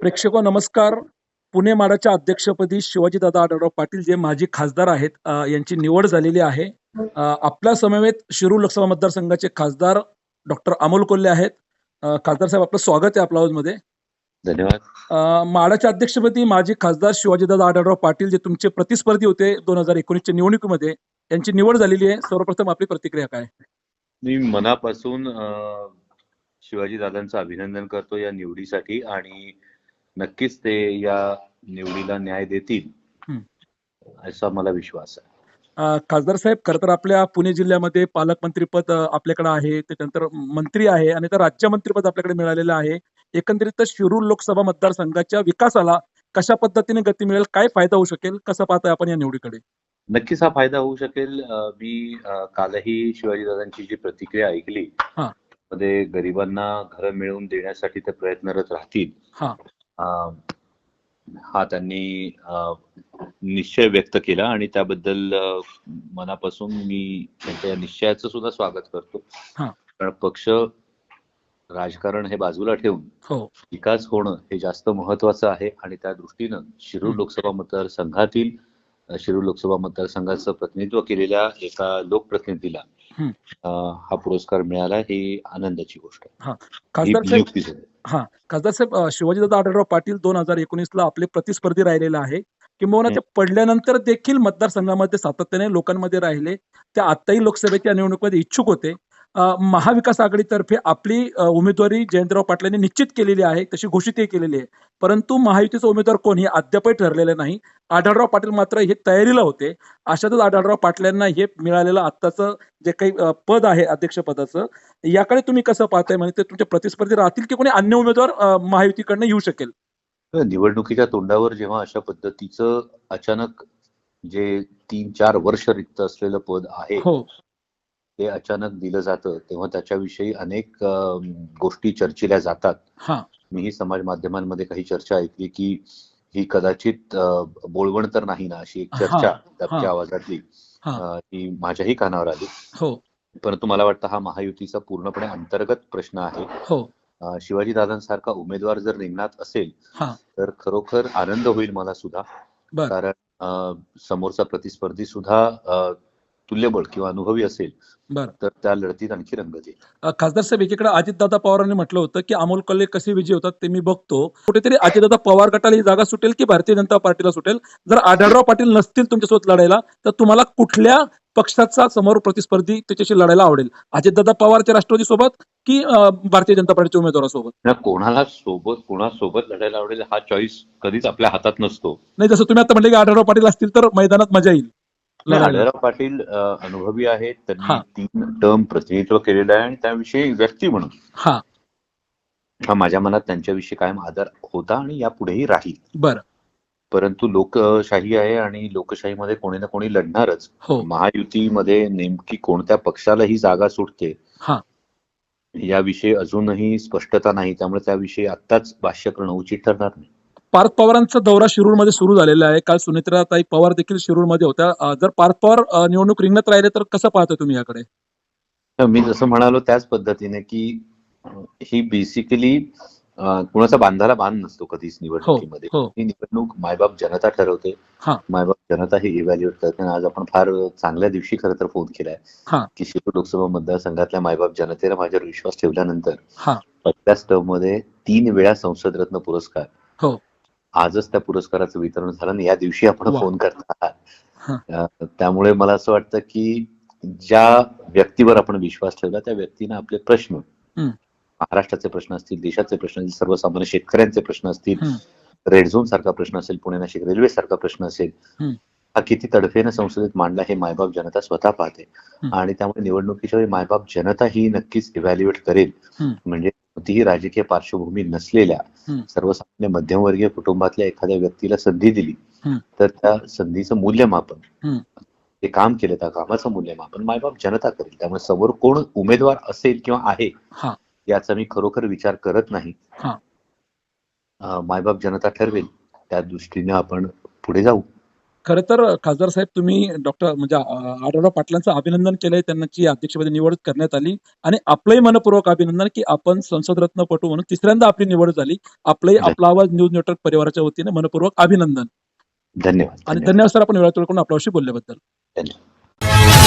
प्रेक्षको नमस्कार. पुणे माडाच्या अध्यक्षपदी शिवाजीदादा आढळराव पाटील जे माजी खासदार आहेत यांची निवड झालेली आहे. आपल्या समवेत शिरूर लोकसभा मतदारसंघाचे खासदार डॉक्टर अमोल कोल्हे आहेत. खासदार साहेब आपलं स्वागत आहे आपल्या हाऊसमध्ये धन्यवाद. माडाच्या अध्यक्षपदी माजी खासदार शिवाजीदादा आढळराव पाटील जे तुमचे प्रतिस्पर्धी होते दोन हजार एकोणीसच्या निवडणुकीमध्ये यांची निवड झालेली आहे. सर्वप्रथम आपली प्रतिक्रिया काय? मी मनापासून शिवाजी दादांचं अभिनंदन करतो या निवडीसाठी आणि नक्कीच ते या निवडीला न्याय देतील हं. असा मला विश्वास आहे. खासदार साहेब खरं तर आपल्या पुणे जिल्ह्यामध्ये पालकमंत्रीपद अ, आपल्याकडे आहे त्याच्यानंतर मंत्री आहे आणि तर राज्यमंत्रीपद आपल्याकडे मिळालेलं आहे. एकंदरीत शिरूर लोकसभा मतदारसंघाच्या विकासाला कशा पद्धतीने गती मिळेल काय फायदा होऊ शकेल कसं पाहताय आपण या निवडीकडे? नक्कीच हा फायदा होऊ शकेल. मी कालही शिवाजी दादांची जी प्रतिक्रिया ऐकली हा. मध्ये गरिबांना घरं मिळवून देण्यासाठी ते प्रयत्नरत राहतील. हा. त्यांनी निश्चय व्यक्त केला आणि त्याबद्दल मनापासून मी त्यांच्या निश्चयाचं सुद्धा स्वागत करतो. कारण पक्ष राजकारण हे बाजूला ठेवून हो विकास होणं हे जास्त महत्वाचं आहे आणि त्या दृष्टीनं शिरूर. लोकसभा मतदारसंघातील शिरूर लोकसभा मतदारसंघाचं प्रतिनिधित्व केलेल्या एका लोकप्रतिनिधीला हा पुरस्कार मिळाला ही आनंदाची गोष्ट आहे ही खासदार साहेब शिवाजीदादा आढळराव पाटील दोन हजार एकोणीस ला आपले प्रतिस्पर्धी राहिलेले आहे. किंबहुना ते पडल्यानंतर देखील मतदारसंघामध्ये सातत्याने लोकांमध्ये राहिले. ते आताही लोकसभेच्या निवडणुकीमध्ये इच्छुक होते. महाविकास आघाडीतर्फे आपली उमेदवारी जयंतराव पाटलांनी निश्चित केलेली आहे तशी घोषितही केलेली आहे. परंतु महायुतीचा उमेदवार कोण हे अद्यापही ठरलेलं नाही. आढळराव पाटील मात्र हे तयारीला होते. अशातच आढळराव पाटलांना हे मिळालेलं आत्ताचं जे काही पद आहे अध्यक्षपदाचं याकडे तुम्ही कसं पाहताय? म्हणजे ते तुमचे प्रतिस्पर्धी राहतील की कोणी अन्य उमेदवार महायुतीकडनं येऊ शकेल? निवडणुकीच्या तोंडावर जेव्हा अशा पद्धतीचं अचानक जे तीन चार वर्ष रिक्त असलेलं पद आहे हो अचानक दिलं जातं तेव्हा त्याच्याविषयी अनेक गोष्टी चर्चिल्या जातात. हा. मीही समाज माध्यमांमध्ये काही चर्चा ऐकली की ही कदाचित बोलवण तर नाही ना अशी एक चर्चा हा. आवाजातली हा. माझ्याही कानावर आली. हो. परंतु मला वाटतं हा महायुतीचा पूर्णपणे अंतर्गत प्रश्न आहे. हो. अ, शिवाजीदादांसारखा उमेदवार जर रिंगणात असेल हा. तर खरोखर आनंद होईल मला सुद्धा. कारण समोरचा प्रतिस्पर्धी सुद्धा तुल्यबळ किंवा अनुभवी असेल बर. तर त्या लढतीत आणखी रंगत येईल अ, खासदार साहेब एकीकडे अजितदादा पवारांनी म्हटलं होतं की अमोल कल्ले कसे विजयी होतात ते मी बघतो. कुठेतरी अजितदादा पवार गटाला ही जागा सुटेल की भारतीय जनता पार्टीला सुटेल? जर आढळराव पाटील नसतील तुमच्यासोबत लढायला तर तुम्हाला कुठल्या पक्षाचा समोर प्रतिस्पर्धी त्याच्याशी लढायला आवडेल? अजितदादा पवारच्या राष्ट्रवादी सोबत की भारतीय जनता पार्टीच्या उमेदवारासोबत? कोणाला सोबत कोणासोबत लढायला आवडेल हा चॉईस कधीच आपल्या हातात नसतो. नाही जसं तुम्ही आता म्हणले की आढळराव पाटील असतील तर मैदानात मजा येईल. आढळराव पाटील अनुभवी आहेत. त्यांनी तीन टर्म प्रतिनिधित्व केलेलं आहे आणि त्याविषयी व्यक्ती म्हणून. हा. माझ्या मनात त्यांच्याविषयी कायम आदर होता आणि यापुढेही राहील. बरं. परंतु लोकशाही आहे आणि लोकशाहीमध्ये कोणी ना कोणी लढणारच. हो. महायुतीमध्ये नेमकी कोणत्या पक्षाला ही जागा सुटते हा. याविषयी अजूनही स्पष्टता नाही. त्यामुळे त्याविषयी आत्ताच भाष्य करणं उचित ठरणार नाही. पार्थ पवारांचा दौरा शिरूरमध्ये सुरू झालेला आहे. काल सुनेत्राताई पवार देखील शिरूरमध्ये होत्या. जर पार्थ पवार निवडणूक रिंगणात राहिले तर कसं पाहता तुम्ही याकडे? मी जसं म्हणालो त्याच पद्धतीने की ही बेसिकली कुणाचा बांधाला बांध नसतो कधीच निवडणुकीमध्ये. हो ही. निवडणूक मायबाप जनता ठरवते. हा. मायबाप जनता ही इव्हॅल्युएट करते आणि आज आपण फार चांगल्या दिवशी खरं तर फोन केलाय हा. की शिरूर लोकसभा मतदारसंघातल्या मायबाप जनतेला माझ्यावर विश्वास ठेवल्यानंतर हा. पहिल्याच टर्ममध्ये तीन वेळा संसद रत्न पुरस्कार हो. आजच त्या पुरस्काराचं वितरण झालं आणि या दिवशी आपण. फोन करत. आहात अं, त्यामुळे मला असं वाटतं की ज्या व्यक्तीवर आपण विश्वास ठेवला त्या व्यक्तीनं आपले प्रश्न. महाराष्ट्राचे प्रश्न असतील देशाचे प्रश्न असतील सर्वसामान्य शेतकऱ्यांचे प्रश्न असतील. रेड झोन सारखा प्रश्न असेल पुणे नाशिक रेल्वे सारखा प्रश्न असेल. हा किती तडफेनं संसदेत मांडला हे मायबाप जनता स्वतः पाहते. आणि त्यामुळे निवडणुकीच्या वेळी मायबाप जनता ही नक्कीच इव्हॅल्युएट करेल. म्हणजे कोणतीही राजकीय पार्श्वभूमी नसलेल्या. सर्वसामान्य मध्यमवर्गीय कुटुंबातल्या एखाद्या व्यक्तीला संधी दिली. तर त्या संधीचं मूल्यमापन. ते काम केलं त्या कामाचं मूल्यमापन मायबाप जनता करेल त्यामुळे समोर कोण उमेदवार असेल किंवा आहे याचा मी खरोखर विचार करत नाही हा मायबाप जनता ठरवेल त्या दृष्टीने आपण पुढे जाऊ खरं तर खासदार साहेब तुम्ही डॉक्टर म्हणजे आढळराव पाटलांचं अभिनंदन केलंय. त्यांची अध्यक्षपदी निवड करण्यात आली आणि आपलंही मनपूर्वक अभिनंदन की आपण संसद रत्नपटू म्हणून तिसऱ्यांदा आपली निवड झाली. आपलंही आपला आवाज न्यूज नेटवर्क परिवाराच्या वतीने मनपूर्वक अभिनंदन. धन्यवाद आणि धन्यवाद. सर आपण वेळात वेळ करून आपल्याशी बोलल्याबद्दल. धन्यवाद.